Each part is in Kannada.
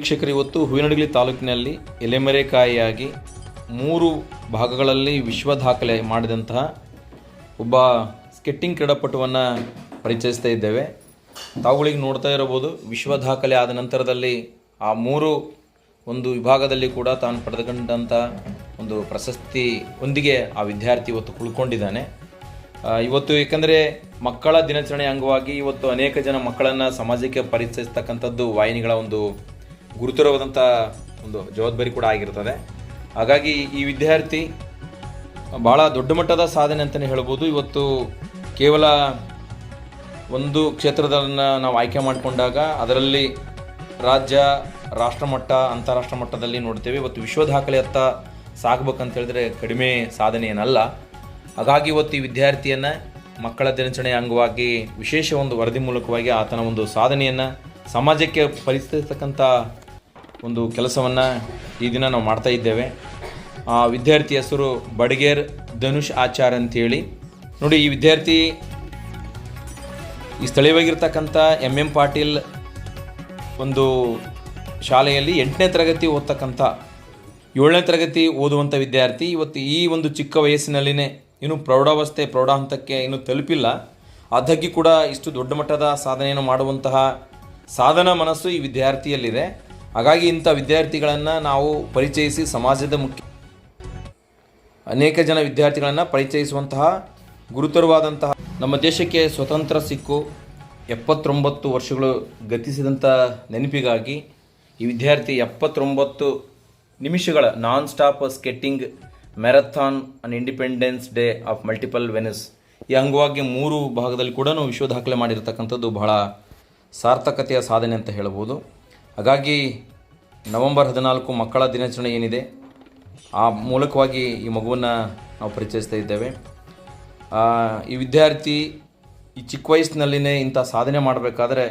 ವೀಕ್ಷಕರು, ಇವತ್ತು ಹೂವಿನಡಗಲಿ ತಾಲೂಕಿನಲ್ಲಿ ಎಲೆಮರೆಕಾಯಿಯಾಗಿ ಮೂರು ಭಾಗಗಳಲ್ಲಿ ವಿಶ್ವ ದಾಖಲೆ ಮಾಡಿದಂತಹ ಒಬ್ಬ ಸ್ಕೆಟ್ಟಿಂಗ್ ಕ್ರೀಡಾಪಟುವನ್ನು ಪರಿಚಯಿಸ್ತಾ ಇದ್ದೇವೆ. ತಾವುಗಳಿಗೆ ನೋಡ್ತಾ ಇರಬಹುದು, ವಿಶ್ವ ದಾಖಲೆ ಆದ ನಂತರದಲ್ಲಿ ಆ ಮೂರು ಒಂದು ವಿಭಾಗದಲ್ಲಿ ಕೂಡ ತಾನು ಪಡೆದುಕೊಂಡಂಥ ಒಂದು ಪ್ರಶಸ್ತಿ ಒಂದಿಗೆ ಆ ವಿದ್ಯಾರ್ಥಿ ಇವತ್ತು ಕುಳ್ಕೊಂಡಿದ್ದಾನೆ ಇವತ್ತು ಏಕೆಂದರೆ ಮಕ್ಕಳ ದಿನಾಚರಣೆ ಅಂಗವಾಗಿ ಇವತ್ತು ಅನೇಕ ಜನ ಮಕ್ಕಳನ್ನು ಸಮಾಜಕ್ಕೆ ಪರಿಚಯಿಸ್ತಕ್ಕಂಥದ್ದು ವಾಹಿನಿಗಳ ಒಂದು ಗುರುತರವಾದಂಥ ಒಂದು ಜವಾಬ್ದಾರಿ ಕೂಡ ಆಗಿರ್ತದೆ. ಹಾಗಾಗಿ ಈ ವಿದ್ಯಾರ್ಥಿ ಭಾಳ ದೊಡ್ಡ ಮಟ್ಟದ ಸಾಧನೆ ಅಂತಲೇ ಹೇಳ್ಬೋದು. ಇವತ್ತು ಕೇವಲ ಒಂದು ಕ್ಷೇತ್ರದನ್ನು ನಾವು ಆಯ್ಕೆ ಮಾಡಿಕೊಂಡಾಗ ಅದರಲ್ಲಿ ರಾಜ್ಯ ರಾಷ್ಟ್ರ ಮಟ್ಟ ಅಂತಾರಾಷ್ಟ್ರ ಮಟ್ಟದಲ್ಲಿ ನೋಡ್ತೇವೆ. ಇವತ್ತು ವಿಶ್ವ ದಾಖಲೆ ದಾಖಲೆಯತ್ತ ಸಾಗ್ಬೇಕಂತ ಹೇಳಿದ್ರೆ ಕಡಿಮೆ ಸಾಧನೆ ಏನಲ್ಲ. ಹಾಗಾಗಿ ಇವತ್ತು ಈ ವಿದ್ಯಾರ್ಥಿಯನ್ನು ಮಕ್ಕಳ ದಿನಾಚರಣೆಯ ಅಂಗವಾಗಿ ವಿಶೇಷ ಒಂದು ವರದಿ ಮೂಲಕವಾಗಿ ಆತನ ಒಂದು ಸಾಧನೆಯನ್ನು ಸಮಾಜಕ್ಕೆ ಪರಿಚಯಿಸ್ತಕ್ಕಂಥ ಒಂದು ಕೆಲಸವನ್ನು ಈ ದಿನ ನಾವು ಮಾಡ್ತಾ ಇದ್ದೇವೆ. ಆ ವಿದ್ಯಾರ್ಥಿ ಹೆಸರು ಬಡಗೇರ್ ಧನುಷ್ ಆಚಾರ್ ಅಂತೇಳಿ. ನೋಡಿ, ಈ ವಿದ್ಯಾರ್ಥಿ ಈ ಸ್ಥಳೀಯವಾಗಿರ್ತಕ್ಕಂಥ ಎಂ ಎಂ ಪಾಟೀಲ್ ಒಂದು ಶಾಲೆಯಲ್ಲಿ ಎಂಟನೇ ತರಗತಿ ಓದ್ತಕ್ಕಂಥ ಏಳನೇ ತರಗತಿ ಓದುವಂಥ ವಿದ್ಯಾರ್ಥಿ. ಇವತ್ತು ಈ ಒಂದು ಚಿಕ್ಕ ವಯಸ್ಸಿನಲ್ಲಿನೇ ಇನ್ನು ಪ್ರೌಢಾವಸ್ಥೆ ಪ್ರೌಢ ಹಂತಕ್ಕೆ ಇನ್ನೂ ತಲುಪಿಲ್ಲ. ಅದಕ್ಕೆ ಕೂಡ ಇಷ್ಟು ದೊಡ್ಡ ಮಟ್ಟದ ಸಾಧನೆಯನ್ನು ಮಾಡುವಂತಹ ಸಾಧನ ಮನಸ್ಸು ಈ ವಿದ್ಯಾರ್ಥಿಯಲ್ಲಿದೆ. ಹಾಗಾಗಿ ಇಂಥ ವಿದ್ಯಾರ್ಥಿಗಳನ್ನು ನಾವು ಪರಿಚಯಿಸಿ ಸಮಾಜದ ಮುಖ್ಯ ಅನೇಕ ಜನ ವಿದ್ಯಾರ್ಥಿಗಳನ್ನು ಪರಿಚಯಿಸುವಂತಹ ಗುರುತರವಾದಂತಹ ನಮ್ಮ ದೇಶಕ್ಕೆ ಸ್ವತಂತ್ರ ಸಿಕ್ಕು ಎಪ್ಪತ್ತೊಂಬತ್ತು ವರ್ಷಗಳು ಗತಿಸಿದಂಥ ನೆನಪಿಗಾಗಿ ಈ ವಿದ್ಯಾರ್ಥಿ ಎಪ್ಪತ್ತೊಂಬತ್ತು ನಿಮಿಷಗಳ non stop skating marathon on Independence Day of multiple venues ಈ ಅಂಗವಾಗಿ ಮೂರು ಭಾಗದಲ್ಲಿ ಕೂಡ ವಿಶ್ವ ದಾಖಲೆ ಮಾಡಿರತಕ್ಕಂಥದ್ದು ಬಹಳ ಸಾರ್ಥಕತೆಯ ಸಾಧನೆ ಅಂತ ಹೇಳ್ಬೋದು ಹಾಗಾಗಿ ನವೆಂಬರ್ ಹದಿನಾಲ್ಕು ಮಕ್ಕಳ ದಿನಾಚರಣೆ ಏನಿದೆ, ಆ ಮೂಲಕವಾಗಿ ಈ ಮಗುವನ್ನು ನಾವು ಪರಿಚಯಿಸ್ತಾ ಇದ್ದೇವೆ. ಈ ವಿದ್ಯಾರ್ಥಿ ಈ ಚಿಕ್ಕ ವಯಸ್ಸಿನಲ್ಲಿನೇ ಇಂಥ ಸಾಧನೆ ಮಾಡಬೇಕಾದ್ರೆ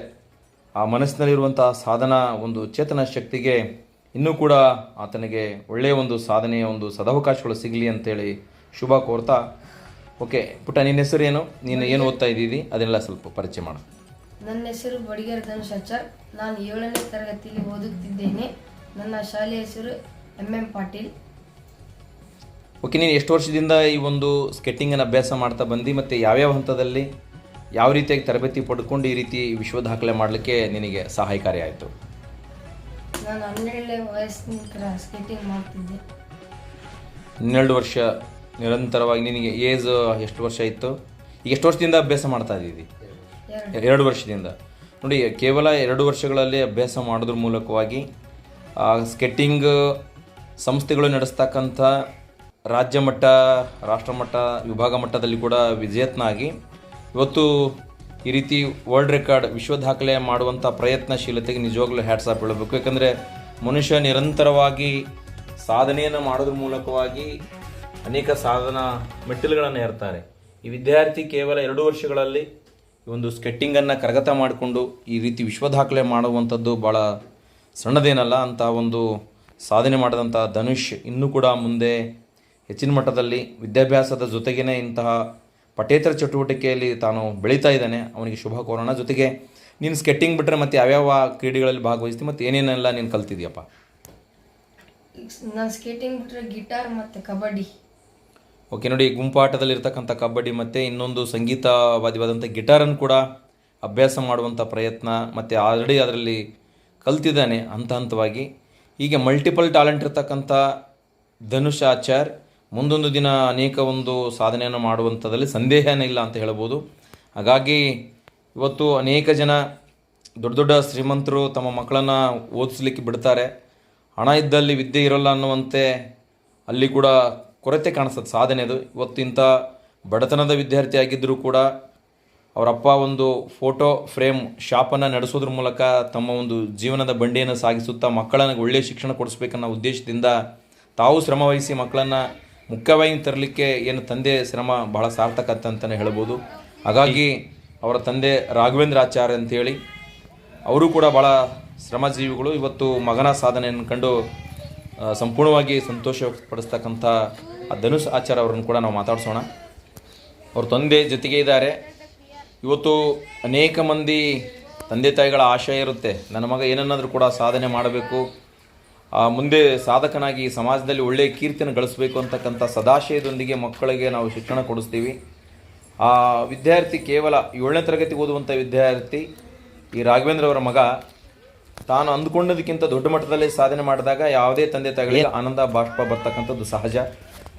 ಆ ಮನಸ್ಸಿನಲ್ಲಿರುವಂಥ ಸಾಧನ ಒಂದು ಚೇತನ ಶಕ್ತಿಗೆ ಇನ್ನೂ ಕೂಡ ಆತನಿಗೆ ಒಳ್ಳೆಯ ಒಂದು ಸಾಧನೆಯ ಒಂದು ಸದಾವಕಾಶಗಳು ಸಿಗಲಿ ಅಂತೇಳಿ ಶುಭ ಕೋರ್ತಾ. ಓಕೆ, ಪುಟ್ಟ, ನಿನ್ನ ಹೆಸರು ಏನು ನೀನು ಏನು ಓದ್ತಾ ಇದ್ದೀವಿ ಅದನ್ನೆಲ್ಲ ಸ್ವಲ್ಪ ಪರಿಚಯ ಮಾಡು. ನನ್ನ ಹೆಸರು ಬಡಿಗೇರ್ ಧನುಷ್ ಆಚಾರ್ ನಾನು ಏಳನೇ ತರಗತಿಯಲ್ಲಿ ಓದುತ್ತಿದ್ದೇನೆ. ನನ್ನ ಶಾಲೆಯ ಹೆಸರು ಎಂ ಎಂ ಪಾಟೀಲ್. ಓಕೆ ನೀನು ಎಷ್ಟು ವರ್ಷದಿಂದ ಈ ಒಂದು ಸ್ಕೆಟ್ಟಿಂಗನ್ನು ಅಭ್ಯಾಸ ಮಾಡ್ತಾ ಬಂದು ಮತ್ತು ಯಾವ್ಯಾವ ಹಂತದಲ್ಲಿ ಯಾವ ರೀತಿಯಾಗಿ ತರಬೇತಿ ಪಡ್ಕೊಂಡು ಈ ರೀತಿ ವಿಶ್ವ ದಾಖಲೆ ಮಾಡಲಿಕ್ಕೆ ನಿನಗೆ ಸಹಾಯಕಾರಿ ಆಯಿತು? ನಾನು ಹನ್ನೆರಡನೇ ವಯಸ್ಸಿನ ಸ್ಕೆಟಿಂಗ್ ಮಾಡ್ತಿದ್ದೆ. ಹನ್ನೆರಡು ವರ್ಷ ನಿರಂತರವಾಗಿ ನಿನಗೆ ಏಜ್ ಎಷ್ಟು ವರ್ಷ ಇತ್ತು? ಈಗ ಎಷ್ಟು ವರ್ಷದಿಂದ ಅಭ್ಯಾಸ ಮಾಡ್ತಾ ಇದ್ದೀವಿ ಎರಡು ವರ್ಷದಿಂದ. ನೋಡಿ, ಕೇವಲ ಎರಡು ವರ್ಷಗಳಲ್ಲಿ ಅಭ್ಯಾಸ ಮಾಡೋದ್ರ ಮೂಲಕವಾಗಿ ಸ್ಕೆಟ್ಟಿಂಗ್ ಸಂಸ್ಥೆಗಳು ನಡೆಸ್ತಕ್ಕಂಥ ರಾಜ್ಯ ಮಟ್ಟ, ರಾಷ್ಟ್ರ ಮಟ್ಟ, ವಿಭಾಗ ಮಟ್ಟದಲ್ಲಿ ಕೂಡ ವಿಜೇತನಾಗಿ, ಇವತ್ತು ಈ ರೀತಿ ವರ್ಲ್ಡ್ ರೆಕಾರ್ಡ್ ವಿಶ್ವ ದಾಖಲೆ ಮಾಡುವಂಥ ಪ್ರಯತ್ನಶೀಲತೆಗೆ ನಿಜವಾಗ್ಲೂ ಹ್ಯಾಟ್ಸ್ ಆಫ್ ಹೇಳಬೇಕು ಯಾಕಂದರೆ ಮನುಷ್ಯ ನಿರಂತರವಾಗಿ ಸಾಧನೆಯನ್ನು ಮಾಡೋದ್ರ ಮೂಲಕವಾಗಿ ಅನೇಕ ಸಾಧನ ಮೆಟ್ಟಿಲುಗಳನ್ನು ಏರ್ತಾರೆ. ಈ ವಿದ್ಯಾರ್ಥಿ ಕೇವಲ ಎರಡು ವರ್ಷಗಳಲ್ಲಿ ಈ ಒಂದು ಸ್ಕೆಟ್ಟಿಂಗನ್ನು ಕರಗತ ಮಾಡಿಕೊಂಡು ಈ ರೀತಿ ವಿಶ್ವ ದಾಖಲೆ ಮಾಡುವಂಥದ್ದು ಭಾಳ ಸಣ್ಣದೇನಲ್ಲ ಅಂತ ಒಂದು ಸಾಧನೆ ಮಾಡಿದಂಥ ಧನುಷ್ ಇನ್ನೂ ಕೂಡ ಮುಂದೆ ಹೆಚ್ಚಿನ ಮಟ್ಟದಲ್ಲಿ ವಿದ್ಯಾಭ್ಯಾಸದ ಜೊತೆಗೇ ಇಂತಹ ಪಠ್ಯೇತರ ಚಟುವಟಿಕೆಯಲ್ಲಿ ತಾನು ಬೆಳೀತಾ ಇದ್ದಾನೆ. ಅವನಿಗೆ ಶುಭ ಕೋರೋಣ ಜೊತೆಗೆ ನೀನು ಸ್ಕೆಟ್ಟಿಂಗ್ ಬಿಟ್ಟರೆ ಮತ್ತು ಯಾವ್ಯಾವ ಕ್ರೀಡೆಗಳಲ್ಲಿ ಭಾಗವಹಿಸ್ತಿ ಮತ್ತು ಏನೇನೆಲ್ಲ ನೀನು ಕಲ್ತಿದ್ಯಪ್ಪ? ನಾನು ಸ್ಕೇಟಿಂಗ್ ಬಿಟ್ಟರೆ ಗಿಟಾರ್ ಮತ್ತು ಕಬಡ್ಡಿ. ಓಕೆ, ನೋಡಿ, ಗುಂಪಾಟದಲ್ಲಿರ್ತಕ್ಕಂಥ ಕಬಡ್ಡಿ ಮತ್ತು ಇನ್ನೊಂದು ಸಂಗೀತವಾದಿವಾದಂಥ ಗಿಟಾರನ್ನು ಕೂಡ ಅಭ್ಯಾಸ ಮಾಡುವಂಥ ಪ್ರಯತ್ನ ಮತ್ತು ಆಲ್ರೆಡಿ ಅದರಲ್ಲಿ ಕಲ್ತಿದ್ದಾನೆ ಹಂತ ಹಂತವಾಗಿ. ಹೀಗೆ ಮಲ್ಟಿಪಲ್ ಟ್ಯಾಲೆಂಟ್ ಇರ್ತಕ್ಕಂಥ ಧನುಷ್ ಆಚಾರ್ ಮುಂದೊಂದು ದಿನ ಅನೇಕ ಒಂದು ಸಾಧನೆಯನ್ನು ಮಾಡುವಂಥದ್ದಲ್ಲಿ ಸಂದೇಹನೇ ಇಲ್ಲ ಅಂತ ಹೇಳ್ಬೋದು. ಹಾಗಾಗಿ ಇವತ್ತು ಅನೇಕ ಜನ ದೊಡ್ಡ ದೊಡ್ಡ ಶ್ರೀಮಂತರು ತಮ್ಮ ಮಕ್ಕಳನ್ನು ಓದಿಸ್ಲಿಕ್ಕೆ ಬಿಡ್ತಾರೆ. ಹಣ ಇದ್ದಲ್ಲಿ ವಿದ್ಯೆ ಇರೋಲ್ಲ ಅನ್ನುವಂತೆ ಅಲ್ಲಿ ಕೂಡ ಕೊರತೆ ಕಾಣಿಸ್ತದೆ. ಸಾಧನೆದು ಇವತ್ತು ಇಂಥ ಬಡತನದ ವಿದ್ಯಾರ್ಥಿ ಆಗಿದ್ದರೂ ಕೂಡ ಅವರಪ್ಪ ಒಂದು ಫೋಟೋ ಫ್ರೇಮ್ ಶಾಪನ್ನು ನಡೆಸೋದ್ರ ಮೂಲಕ ತಮ್ಮ ಒಂದು ಜೀವನದ ಬಂಡಿಯನ್ನು ಸಾಗಿಸುತ್ತಾ ಮಕ್ಕಳನ್ನು ಒಳ್ಳೆಯ ಶಿಕ್ಷಣ ಕೊಡಿಸ್ಬೇಕನ್ನೋ ಉದ್ದೇಶದಿಂದ ತಾವು ಶ್ರಮವಹಿಸಿ ಮಕ್ಕಳನ್ನು ಮುಖ್ಯವಾಗಿ ತರಲಿಕ್ಕೆ ಏನು ತಂದೆ ಶ್ರಮ ಬಹಳ ಸಾರ್ಥಕ ಅಂತಲೇ ಹೇಳ್ಬೋದು. ಹಾಗಾಗಿ ಅವರ ತಂದೆ ರಾಘವೇಂದ್ರ ಆಚಾರ್ಯ ಅಂತೇಳಿ ಅವರು ಕೂಡ ಭಾಳ ಶ್ರಮಜೀವಿಗಳು. ಇವತ್ತು ಮಗನ ಸಾಧನೆಯನ್ನು ಕಂಡು ಸಂಪೂರ್ಣವಾಗಿ ಸಂತೋಷ ಪಡಿಸ್ತಕ್ಕಂಥ ಆ ಧನುಷ್ ಆಚಾರ್ಯ ಅವ್ರನ್ನ ಕೂಡ ನಾವು ಮಾತಾಡ್ಸೋಣ. ಅವ್ರ ತಂದೆ ಜೊತೆಗೆ ಇದ್ದಾರೆ. ಇವತ್ತು ಅನೇಕ ಮಂದಿ ತಂದೆ ತಾಯಿಗಳ ಆಶಯ ಇರುತ್ತೆ. ನನ್ನ ಮಗ ಏನನ್ನಾದರೂ ಕೂಡ ಸಾಧನೆ ಮಾಡಬೇಕು. ಮುಂದೆ ಸಾಧಕನಾಗಿ ಸಮಾಜದಲ್ಲಿ ಒಳ್ಳೆಯ ಕೀರ್ತಿಯನ್ನು ಗಳಿಸಬೇಕು ಅಂತಕ್ಕಂಥ ಸದಾಶಯದೊಂದಿಗೆ ಮಕ್ಕಳಿಗೆ ನಾವು ಶಿಕ್ಷಣ ಕೊಡಿಸ್ತೀವಿ. ಆ ವಿದ್ಯಾರ್ಥಿ ಕೇವಲ ಏಳನೇ ತರಗತಿ ಓದುವಂಥ ವಿದ್ಯಾರ್ಥಿ ಈ ರಾಘವೇಂದ್ರ ಅವರ ಮಗ ತಾನು ಅಂದುಕೊಂಡದಕ್ಕಿಂತ ದೊಡ್ಡ ಮಟ್ಟದಲ್ಲಿ ಸಾಧನೆ ಮಾಡಿದಾಗ ಯಾವುದೇ ತಂದೆ ತಾಯಿಗಳಿಗೆ ಆನಂದ, ಬಾಷ್ಪ ಬರ್ತಕ್ಕಂಥದ್ದು ಸಹಜ.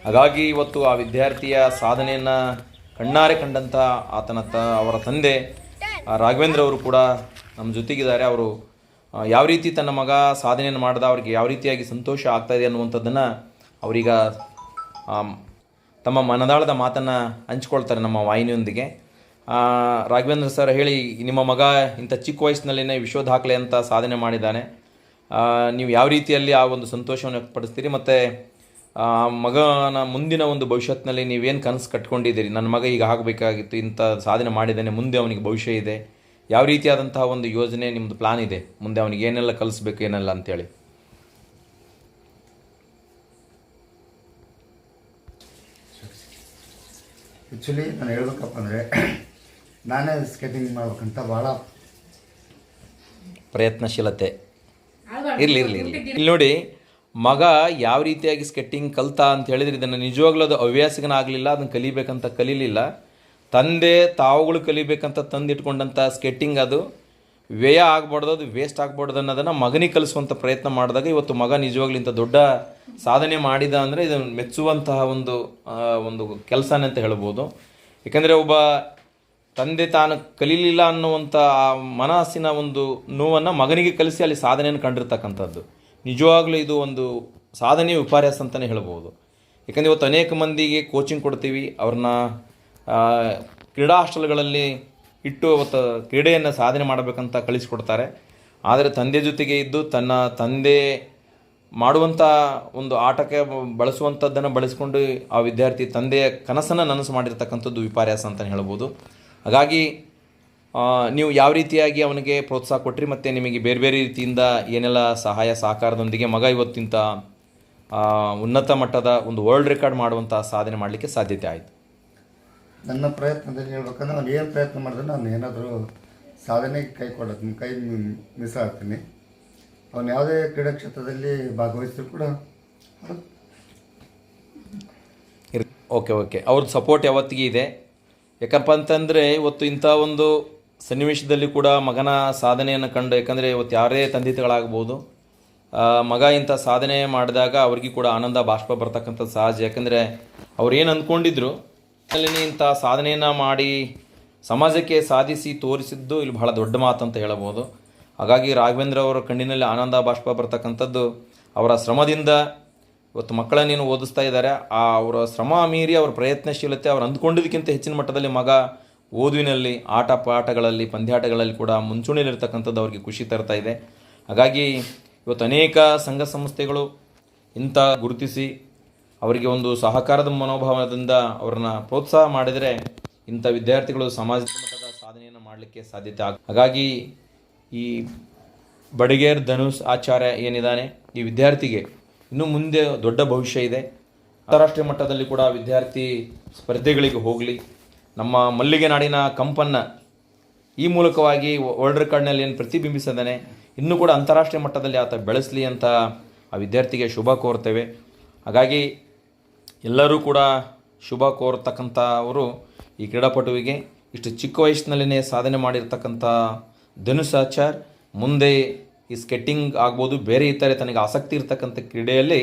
ಹಾಗಾಗಿ ಇವತ್ತು ಆ ವಿದ್ಯಾರ್ಥಿಯ ಸಾಧನೆಯನ್ನು ಕಣ್ಣಾರೆ ಕಂಡಂಥ ಆತನ ತ ಅವರ ತಂದೆ ರಾಘವೇಂದ್ರ ಅವರು ಕೂಡ ನಮ್ಮ ಜೊತೆಗಿದ್ದಾರೆ. ಅವರು ಯಾವ ರೀತಿ ತನ್ನ ಮಗ ಸಾಧನೆಯನ್ನು ಮಾಡಿದ, ಅವ್ರಿಗೆ ಯಾವ ರೀತಿಯಾಗಿ ಸಂತೋಷ ಆಗ್ತಾಯಿದೆ ಅನ್ನುವಂಥದ್ದನ್ನು ಅವರೀಗ ತಮ್ಮ ಮನದಾಳದ ಮಾತನ್ನು ಹಂಚ್ಕೊಳ್ತಾರೆ ನಮ್ಮ ವಾಹಿನಿಯೊಂದಿಗೆ. ರಾಘವೇಂದ್ರ ಸರ್ ಹೇಳಿ, ನಿಮ್ಮ ಮಗ ಇಂಥ ಚಿಕ್ಕ ವಯಸ್ಸಿನಲ್ಲಿನೇ ವಿಶ್ವ ದಾಖಲೆ ಅಂತ ಸಾಧನೆ ಮಾಡಿದ್ದಾನೆ. ನೀವು ಯಾವ ರೀತಿಯಲ್ಲಿ ಆ ಒಂದು ಸಂತೋಷವನ್ನು ವ್ಯಕ್ತಪಡಿಸ್ತೀರಿ? ಮತ್ತು ಮಗನ ಮುಂದಿನ ಒಂದು ಭವಿಷ್ಯತ್ನಲ್ಲಿ ನೀವೇನು ಕನಸು ಕಟ್ಕೊಂಡಿದ್ದೀರಿ? ನನ್ನ ಮಗ ಈಗ ಆಗಬೇಕಾಗಿತ್ತು ಇಂಥ ಸಾಧನೆ ಮಾಡಿದ್ದಾನೆ ಮುಂದೆ ಅವನಿಗೆ ಭವಿಷ್ಯ ಇದೆ. ಯಾವ ರೀತಿಯಾದಂತಹ ಒಂದು ಯೋಜನೆ ನಿಮ್ಮದು ಪ್ಲಾನ್ ಇದೆ? ಮುಂದೆ ಅವನಿಗೆ ಏನೆಲ್ಲ ಕಲಿಸ್ಬೇಕು ಏನೆಲ್ಲ ಅಂತೇಳಿ. ಆ್ಯಕ್ಚುಲಿ ನಾನು ಹೇಳ್ಬೇಕಪ್ಪ ಅಂದರೆ ನಾನೇ ಸ್ಕೇಟಿಂಗ್ ಮಾಡ್ಬೇಕಂತ ಭಾಳ ಪ್ರಯತ್ನಶೀಲತೆ. ಇರಲಿ ಇರಲಿ ಇರಲಿ. ಇಲ್ಲಿ ನೋಡಿ ಮಗ ಯಾವ ರೀತಿಯಾಗಿ ಸ್ಕೆಟ್ಟಿಂಗ್ ಕಲ್ತ ಅಂತ ಹೇಳಿದ್ರೆ ಇದನ್ನು ನಿಜವಾಗ್ಲೂ ಅದು ಹವ್ಯಾಸಿಗನಾಗಲಿಲ್ಲ, ಅದನ್ನು ಕಲಿಬೇಕಂತ ಕಲೀಲಿಲ್ಲ. ತಂದೆ, ತಾವುಗಳು ಕಲಿಬೇಕಂತ ತಂದಿಟ್ಕೊಂಡಂಥ ಸ್ಕೆಟ್ಟಿಂಗ್ ಅದು ವ್ಯಯ ಆಗ್ಬಾರ್ದು, ಅದು ವೇಸ್ಟ್ ಆಗ್ಬಾರ್ದು ಅನ್ನೋದನ್ನು ಮಗನಿಗೆ ಕಲಿಸುವಂಥ ಪ್ರಯತ್ನ ಮಾಡಿದಾಗ ಇವತ್ತು ಮಗ ನಿಜವಾಗ್ಲೂ ಇಂಥ ದೊಡ್ಡ ಸಾಧನೆ ಮಾಡಿದ ಅಂದರೆ ಇದನ್ನು ಮೆಚ್ಚುವಂತಹ ಒಂದು ಒಂದು ಕೆಲಸನೇ ಅಂತ ಹೇಳ್ಬೋದು. ಏಕೆಂದರೆ ಒಬ್ಬ ತಂದೆ ತಾನು ಕಲೀಲಿಲ್ಲ ಅನ್ನುವಂಥ ಆ ಮನಸ್ಸಿನ ಒಂದು ನೋವನ್ನು ಮಗನಿಗೆ ಕಲಿಸಿ ಅಲ್ಲಿ ಸಾಧನೆಯನ್ನು ಕಂಡಿರ್ತಕ್ಕಂಥದ್ದು. ನಿಜವಾಗ್ಲೂ ಇದು ಒಂದು ಸಾಧನೆ ವಿಪರ್ಯಾಸ ಅಂತಲೇ ಹೇಳ್ಬೋದು. ಯಾಕಂದರೆ ಇವತ್ತು ಅನೇಕ ಮಂದಿಗೆ ಕೋಚಿಂಗ್ ಕೊಡ್ತೀವಿ, ಅವ್ರನ್ನ ಕ್ರೀಡಾ ಹಾಸ್ಟೆಲ್ಗಳಲ್ಲಿ ಇಟ್ಟು ಅವತ್ತು ಕ್ರೀಡೆಯನ್ನು ಸಾಧನೆ ಮಾಡಬೇಕಂತ ಕಳಿಸಿಕೊಡ್ತಾರೆ. ಆದರೆ ತಂದೆ ಜೊತೆಗೆ ಇದ್ದು ತನ್ನ ತಂದೆ ಮಾಡುವಂಥ ಒಂದು ಆಟಕ್ಕೆ ಬಳಸುವಂಥದ್ದನ್ನು ಬಳಸಿಕೊಂಡು ಆ ವಿದ್ಯಾರ್ಥಿ ತಂದೆಯ ಕನಸನ್ನು ನನಸು ಮಾಡಿರ್ತಕ್ಕಂಥದ್ದು ವಿಪರ್ಯಾಸ ಅಂತಲೇ ಹೇಳ್ಬೋದು. ಹಾಗಾಗಿ ನೀವು ಯಾವ ರೀತಿಯಾಗಿ ಅವನಿಗೆ ಪ್ರೋತ್ಸಾಹ ಕೊಟ್ಟಿರಿ ಮತ್ತು ನಿಮಗೆ ಬೇರೆ ಬೇರೆ ರೀತಿಯಿಂದ ಏನೆಲ್ಲ ಸಹಾಯ ಸಹಕಾರದೊಂದಿಗೆ ಮಗ ಇವತ್ತಿಂತ ಉನ್ನತ ಮಟ್ಟದ ಒಂದು ವರ್ಲ್ಡ್ ರೆಕಾರ್ಡ್ ಮಾಡುವಂಥ ಸಾಧನೆ ಮಾಡಲಿಕ್ಕೆ ಸಾಧ್ಯತೆ ಆಯಿತು? ನನ್ನ ಪ್ರಯತ್ನದಲ್ಲಿ ಹೇಳ್ಬೇಕಂದ್ರೆ ನಾನು ಏನು ಪ್ರಯತ್ನ ಮಾಡಿದ್ರೆ ನಾನು ಏನಾದರೂ ಸಾಧನೆ ಕೈ ಕೊಡತ್ತೀನಿ ಕೈ ಮಿಸ್ ಆಗ್ತೀನಿ ಅವನು ಯಾವುದೇ ಕ್ರೀಡಾ ಕ್ಷೇತ್ರದಲ್ಲಿ ಭಾಗವಹಿಸಿದ್ರು ಕೂಡ ಇರ್ ಓಕೆ ಓಕೆ ಅವ್ರದ್ದು ಸಪೋರ್ಟ್ ಯಾವತ್ತಿಗೆ ಇದೆ. ಯಾಕಪ್ಪ ಅಂತಂದರೆ ಇವತ್ತು ಇಂಥ ಒಂದು ಸನ್ನಿವೇಶದಲ್ಲಿ ಕೂಡ ಮಗನ ಸಾಧನೆಯನ್ನು ಕಂಡು, ಯಾಕಂದರೆ ಇವತ್ತು ಯಾರೇ ತಂದಿತಗಳಾಗ್ಬೋದು ಮಗ ಇಂಥ ಸಾಧನೆ ಮಾಡಿದಾಗ ಅವ್ರಿಗೆ ಕೂಡ ಆನಂದ, ಬಾಷ್ಪ ಬರ್ತಕ್ಕಂಥದ್ದು ಸಹಜ. ಯಾಕಂದರೆ ಅವ್ರು ಏನು ಅಂದ್ಕೊಂಡಿದ್ರು, ಅಲ್ಲಿ ಇಂಥ ಸಾಧನೆಯನ್ನು ಮಾಡಿ ಸಮಾಜಕ್ಕೆ ಸಾಧಿಸಿ ತೋರಿಸಿದ್ದು ಇಲ್ಲಿ ಬಹಳ ದೊಡ್ಡ ಮಾತು ಅಂತ ಹೇಳಬಹುದು. ಹಾಗಾಗಿ ರಾಘವೇಂದ್ರ ಅವರ ಕಣ್ಣಿನಲ್ಲಿ ಆನಂದ, ಬಾಷ್ಪ ಬರ್ತಕ್ಕಂಥದ್ದು ಅವರ ಶ್ರಮದಿಂದ ಇವತ್ತು ಮಕ್ಕಳನ್ನೇನು ಓದಿಸ್ತಾ ಇದ್ದಾರೆ, ಆ ಅವರ ಶ್ರಮ ಮೀರಿ ಅವರ ಪ್ರಯತ್ನಶೀಲತೆ ಅವ್ರು ಅಂದ್ಕೊಂಡಿದ್ದಕ್ಕಿಂತ ಹೆಚ್ಚಿನ ಮಟ್ಟದಲ್ಲಿ ಮಗ ಓದುವಿನಲ್ಲಿ ಆಟ ಪಾಠಗಳಲ್ಲಿ ಪಂದ್ಯಾಟಗಳಲ್ಲಿ ಕೂಡ ಮುಂಚೂಣಿಯಲ್ಲಿರ್ತಕ್ಕಂಥದ್ದು ಅವರಿಗೆ ಖುಷಿ ತರ್ತಾ ಇದೆ. ಹಾಗಾಗಿ ಇವತ್ತು ಅನೇಕ ಸಂಘ ಸಂಸ್ಥೆಗಳು ಇಂಥ ಗುರುತಿಸಿ ಅವರಿಗೆ ಒಂದು ಸಹಕಾರದ ಮನೋಭಾವದಿಂದ ಅವ್ರನ್ನ ಪ್ರೋತ್ಸಾಹ ಮಾಡಿದರೆ ಇಂಥ ವಿದ್ಯಾರ್ಥಿಗಳು ಸಮಾಜ ಸಾಧನೆಯನ್ನು ಮಾಡಲಿಕ್ಕೆ ಸಾಧ್ಯತೆ ಆಗ ಹಾಗಾಗಿ ಈ ಬಡಿಗೇರ್ ಧನುಷ್ ಆಚಾರ್ಯ ಏನಿದ್ದಾನೆ, ಈ ವಿದ್ಯಾರ್ಥಿಗೆ ಇನ್ನು ಮುಂದೆ ದೊಡ್ಡ ಭವಿಷ್ಯ ಇದೆ. ಅಂತಾರಾಷ್ಟ್ರೀಯ ಮಟ್ಟದಲ್ಲಿ ಕೂಡ ವಿದ್ಯಾರ್ಥಿ ಸ್ಪರ್ಧೆಗಳಿಗೆ ಹೋಗಲಿ. ನಮ್ಮ ಮಲ್ಲಿಗೆ ನಾಡಿನ ಕಂಪನ್ನು ಈ ಮೂಲಕವಾಗಿ ವರ್ಲ್ಡ್ ರೆಕಾರ್ಡ್ನಲ್ಲಿ ಏನು ಪ್ರತಿಬಿಂಬಿಸಿದ್ದಾನೆ, ಇನ್ನೂ ಕೂಡ ಅಂತಾರಾಷ್ಟ್ರೀಯ ಮಟ್ಟದಲ್ಲಿ ಆತ ಬೆಳೆಸಲಿ ಅಂತ ಆ ವಿದ್ಯಾರ್ಥಿಗೆ ಶುಭ ಕೋರ್ತೇವೆ. ಹಾಗಾಗಿ ಎಲ್ಲರೂ ಕೂಡ ಶುಭ ಕೋರ್ತಕ್ಕಂಥವರು ಈ ಕ್ರೀಡಾಪಟುವಿಗೆ ಇಷ್ಟು ಚಿಕ್ಕ ವಯಸ್ಸಿನಲ್ಲೇ ಸಾಧನೆ ಮಾಡಿರ್ತಕ್ಕಂಥ ಧನುಷಾಚಾರ್ ಮುಂದೆ ಈ ಸ್ಕೆಟ್ಟಿಂಗ್ ಆಗ್ಬೋದು, ಬೇರೆ ಇತರೆ ತನಗೆ ಆಸಕ್ತಿ ಇರ್ತಕ್ಕಂಥ ಕ್ರೀಡೆಯಲ್ಲಿ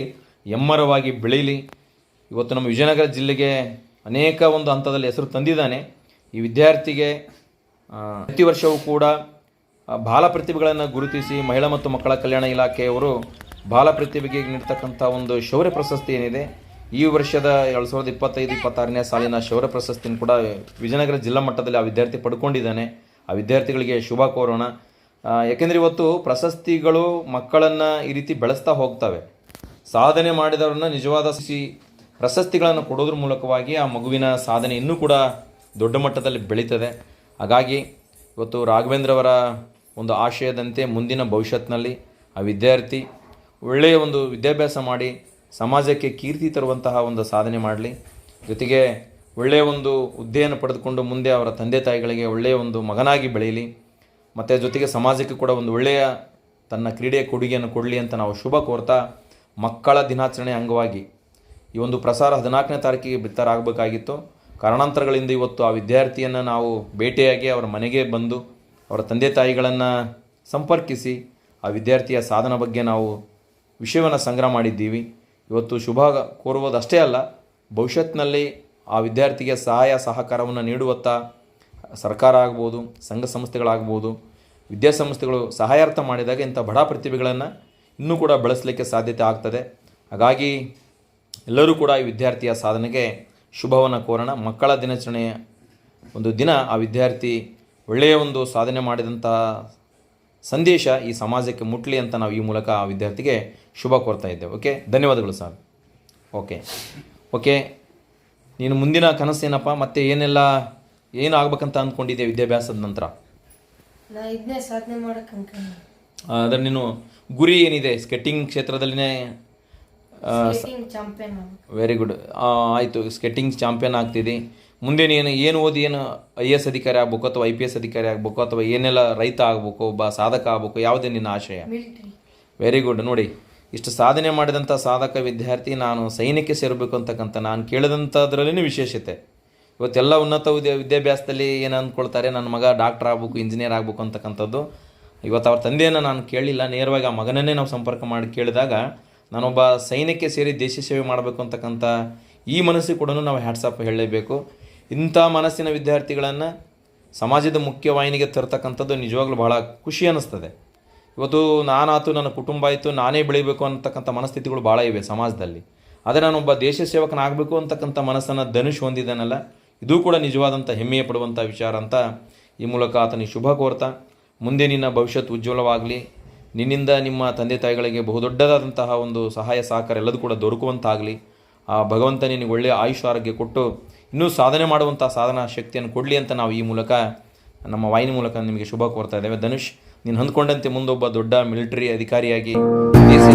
ಎಮ್ಮರವಾಗಿ ಬೆಳೀಲಿ. ಇವತ್ತು ನಮ್ಮ ವಿಜಯನಗರ ಜಿಲ್ಲೆಗೆ ಅನೇಕ ಒಂದು ಹಂತದಲ್ಲಿ ಹೆಸರು ತಂದಿದ್ದಾನೆ. ಈ ವಿದ್ಯಾರ್ಥಿಗೆ ಪ್ರತಿ ವರ್ಷವೂ ಕೂಡ ಬಾಲ ಪ್ರತಿಭೆಗಳನ್ನು ಗುರುತಿಸಿ ಮಹಿಳಾ ಮತ್ತು ಮಕ್ಕಳ ಕಲ್ಯಾಣ ಇಲಾಖೆಯವರು ಬಾಲ ಪ್ರತಿಭೆಗೆ ನೀಡ್ತಕ್ಕಂಥ ಒಂದು ಶೌರ್ಯ ಪ್ರಶಸ್ತಿ ಏನಿದೆ, ಈ ವರ್ಷದ ಎರಡು ಸಾವಿರದ ಇಪ್ಪತ್ತೈದು, ಇಪ್ಪತ್ತಾರನೇ ಸಾಲಿನ ಶೌರ್ಯ ಪ್ರಶಸ್ತಿನ ಕೂಡ ವಿಜಯನಗರ ಜಿಲ್ಲಾ ಮಟ್ಟದಲ್ಲಿ ಆ ವಿದ್ಯಾರ್ಥಿ ಪಡ್ಕೊಂಡಿದ್ದಾನೆ. ಆ ವಿದ್ಯಾರ್ಥಿಗಳಿಗೆ ಶುಭ ಕೋರೋಣ. ಯಾಕೆಂದರೆ ಇವತ್ತು ಪ್ರಶಸ್ತಿಗಳು ಮಕ್ಕಳನ್ನು ಈ ರೀತಿ ಬೆಳೆಸ್ತಾ ಹೋಗ್ತವೆ. ಸಾಧನೆ ಮಾಡಿದವ್ರನ್ನ ನಿಜವಾದ ಸಿ ಪ್ರಶಸ್ತಿಗಳನ್ನು ಕೊಡೋದ್ರ ಮೂಲಕವಾಗಿ ಆ ಮಗುವಿನ ಸಾಧನೆ ಇನ್ನೂ ಕೂಡ ದೊಡ್ಡ ಮಟ್ಟದಲ್ಲಿ ಬೆಳೀತದೆ. ಹಾಗಾಗಿ ಇವತ್ತು ರಾಘವೇಂದ್ರವರ ಒಂದು ಆಶಯದಂತೆ ಮುಂದಿನ ಭವಿಷ್ಯತ್ನಲ್ಲಿ ಆ ವಿದ್ಯಾರ್ಥಿ ಒಳ್ಳೆಯ ಒಂದು ವಿದ್ಯಾಭ್ಯಾಸ ಮಾಡಿ ಸಮಾಜಕ್ಕೆ ಕೀರ್ತಿ ತರುವಂತಹ ಒಂದು ಸಾಧನೆ ಮಾಡಲಿ. ಜೊತೆಗೆ ಒಳ್ಳೆಯ ಒಂದು ಹುದ್ದೆಯನ್ನು ಪಡೆದುಕೊಂಡು ಮುಂದೆ ಅವರ ತಂದೆ ತಾಯಿಗಳಿಗೆ ಒಳ್ಳೆಯ ಒಂದು ಮಗನಾಗಿ ಬೆಳೆಯಲಿ ಮತ್ತು ಜೊತೆಗೆ ಸಮಾಜಕ್ಕೆ ಕೂಡ ಒಂದು ಒಳ್ಳೆಯ ತನ್ನ ಕ್ರೀಡೆಯ ಕೊಡುಗೆಯನ್ನು ಕೊಡಲಿ ಅಂತ ನಾವು ಶುಭ ಕೋರ್ತಾ ಮಕ್ಕಳ ದಿನಾಚರಣೆ ಅಂಗವಾಗಿ ಈ ಒಂದು ಪ್ರಸಾರ ಹದಿನಾಲ್ಕನೇ ತಾರೀಕಿಗೆ ಬಿತ್ತರಾಗಬೇಕಾಗಿತ್ತು. ಕಾರಣಾಂತರಗಳಿಂದ ಇವತ್ತು ಆ ವಿದ್ಯಾರ್ಥಿಯನ್ನು ನಾವು ಭೇಟಿಯಾಗಿ ಅವರ ಮನೆಗೆ ಬಂದು ಅವರ ತಂದೆ ತಾಯಿಗಳನ್ನು ಸಂಪರ್ಕಿಸಿ ಆ ವಿದ್ಯಾರ್ಥಿಯ ಸಾಧನ ಬಗ್ಗೆ ನಾವು ವಿಷಯವನ್ನು ಸಂಗ್ರಹ ಮಾಡಿದ್ದೀವಿ. ಇವತ್ತು ಶುಭ ಕೋರುವುದಷ್ಟೇ ಅಲ್ಲ ಭವಿಷ್ಯತ್ತಿನಲ್ಲಿ ಆ ವಿದ್ಯಾರ್ಥಿಗೆ ಸಹಾಯ ಸಹಕಾರವನ್ನು ನೀಡುವತ್ತ ಸರ್ಕಾರ ಆಗ್ಬೋದು, ಸಂಘ ಸಂಸ್ಥೆಗಳಾಗ್ಬೋದು, ವಿದ್ಯಾಸಂಸ್ಥೆಗಳು ಸಹಾಯಾರ್ಥ ಮಾಡಿದಾಗ ಇಂಥ ಬಡ ಪ್ರತಿಭೆಗಳನ್ನು ಇನ್ನೂ ಕೂಡ ಬೆಳೆಸಲಿಕ್ಕೆ ಸಾಧ್ಯತೆ ಆಗ್ತದೆ. ಹಾಗಾಗಿ ಎಲ್ಲರೂ ಕೂಡ ಈ ವಿದ್ಯಾರ್ಥಿಯ ಸಾಧನೆಗೆ ಶುಭವನ್ನು ಕೋರೋಣ. ಮಕ್ಕಳ ದಿನಾಚರಣೆಯ ಒಂದು ದಿನ ಆ ವಿದ್ಯಾರ್ಥಿ ಒಳ್ಳೆಯ ಒಂದು ಸಾಧನೆ ಮಾಡಿದಂತಹ ಸಂದೇಶ ಈ ಸಮಾಜಕ್ಕೆ ಮುಟ್ಲಿ ಅಂತ ನಾವು ಈ ಮೂಲಕ ಆ ವಿದ್ಯಾರ್ಥಿಗೆ ಶುಭ ಕೋರ್ತಾ ಇದ್ದೇವೆ. ಓಕೆ? ಧನ್ಯವಾದಗಳು ಸರ್. ಓಕೆ. ಓಕೆ. ನೀನು ಮುಂದಿನ ಕನಸು ಏನಪ್ಪ? ಮತ್ತೆ ಏನೆಲ್ಲ ಏನು ಆಗ್ಬೇಕಂತ ಅಂದ್ಕೊಂಡಿದ್ದೆ ವಿದ್ಯಾಭ್ಯಾಸದ ನಂತರ? ಅದರ ನೀನು ಗುರಿ ಏನಿದೆ? ಸ್ಕೆಟಿಂಗ್ ಕ್ಷೇತ್ರದಲ್ಲಿನೇ ವೆರಿ ಗುಡ್ ಆಯಿತು ಸ್ಕೆಟಿಂಗ್ ಚಾಂಪಿಯನ್ ಆಗ್ತಿದ್ದಿ ಮುಂದೆ ನೀನು ಏನು ಓದಿ ಏನು ಐ ಎಸ್ ಅಧಿಕಾರಿ ಆಗ್ಬೇಕು ಅಥವಾ ಐ ಪಿ ಎಸ್ ಅಧಿಕಾರಿ ಆಗ್ಬೇಕು ಅಥವಾ ಏನೆಲ್ಲ ರೈತ ಆಗ್ಬೇಕು ಒಬ್ಬ ಸಾಧಕ ಆಗ್ಬೇಕು ಯಾವುದೇ ನಿನ್ನ ಆಶಯ ವೆರಿ ಗುಡ್ ನೋಡಿ ಇಷ್ಟು ಸಾಧನೆ ಮಾಡಿದಂಥ ಸಾಧಕ ವಿದ್ಯಾರ್ಥಿ ನಾನು ಸೈನ್ಯಕ್ಕೆ ಸೇರಬೇಕು ಅಂತಕ್ಕಂಥ ನಾನು ಕೇಳಿದಂಥದ್ರಲ್ಲಿನೂ ವಿಶೇಷತೆ. ಇವತ್ತೆಲ್ಲ ಉನ್ನತ ವಿದ್ಯಾ ವಿದ್ಯಾಭ್ಯಾಸದಲ್ಲಿ ಏನು ಅಂದ್ಕೊಳ್ತಾರೆ? ನನ್ನ ಮಗ ಡಾಕ್ಟರ್ ಆಗ್ಬೇಕು ಇಂಜಿನಿಯರ್ ಆಗ್ಬೇಕು ಅಂತಕ್ಕಂಥದ್ದು. ಇವತ್ತು ಅವ್ರ ತಂದೆಯನ್ನು ನಾನು ಕೇಳಿಲ್ಲ ನೇರವಾಗಿ ಆ ಮಗನನ್ನೇ ನಾವು ಸಂಪರ್ಕ ಮಾಡಿ ಕೇಳಿದಾಗ ನಾನೊಬ್ಬ ಸೈನ್ಯಕ್ಕೆ ಸೇರಿ ದೇಶ ಸೇವೆ ಮಾಡಬೇಕು ಅಂತಕ್ಕಂಥ ಈ ಮನಸ್ಸು ಕೂಡ ನಾವು ಹ್ಯಾಟ್ಸಪ್ ಹೇಳಲೇಬೇಕು. ಇಂಥ ಮನಸ್ಸಿನ ವಿದ್ಯಾರ್ಥಿಗಳನ್ನು ಸಮಾಜದ ಮುಖ್ಯವಾಹಿನಿಗೆ ತರ್ತಕ್ಕಂಥದ್ದು ನಿಜವಾಗ್ಲೂ ಬಹಳ ಖುಷಿ ಅನ್ನಿಸ್ತದೆ. ಇವತ್ತು ನಾನಾತು ನನ್ನ ಕುಟುಂಬ ಆಯಿತು, ನಾನೇ ಬೆಳಿಬೇಕು ಅಂತಕ್ಕಂಥ ಮನಸ್ಥಿತಿಗಳು ಭಾಳ ಇವೆ ಸಮಾಜದಲ್ಲಿ. ಆದರೆ ನಾನೊಬ್ಬ ದೇಶ ಸೇವಕನಾಗಬೇಕು ಅಂತಕ್ಕಂಥ ಮನಸ್ಸನ್ನು ಧನುಷ್ ಹೊಂದಿದ್ದಾನಲ್ಲ ಇದು ಕೂಡ ನಿಜವಾದಂಥ ಹೆಮ್ಮೆಯ ಪಡುವಂಥ ವಿಚಾರ ಅಂತ ಈ ಮೂಲಕ ಆತನಿಗೆ ಶುಭ ಕೋರ್ತಾ, ಮುಂದೆ ನಿನ್ನ ಭವಿಷ್ಯತ್ ಉಜ್ವಲವಾಗಲಿ. ನಿನ್ನಿಂದ ನಿಮ್ಮ ತಂದೆ ತಾಯಿಗಳಿಗೆ ಬಹುದೊಡ್ಡದಾದಂತಹ ಒಂದು ಸಹಾಯ ಸಹಕಾರ ಎಲ್ಲದೂ ಕೂಡ ದೊರಕುವಂತಾಗಲಿ. ಆ ಭಗವಂತ ನಿನಗೆ ಒಳ್ಳೆಯ ಆಯುಷ್ ಆರೋಗ್ಯ ಕೊಟ್ಟು ಇನ್ನೂ ಸಾಧನೆ ಮಾಡುವಂಥ ಸಾಧನಾ ಶಕ್ತಿಯನ್ನು ಕೊಡಲಿ ಅಂತ ನಾವು ಈ ಮೂಲಕ, ನಮ್ಮ ವಾಹಿನಿ ಮೂಲಕ ನಿಮಗೆ ಶುಭ ಕೋರ್ತಾ ಇದ್ದೇವೆ. ಧನುಷ್, ನೀನು ಹೊಂದ್ಕೊಂಡಂತೆ ಮುಂದೊಬ್ಬ ದೊಡ್ಡ ಮಿಲಿಟರಿ ಅಧಿಕಾರಿಯಾಗಿ ದೇಶ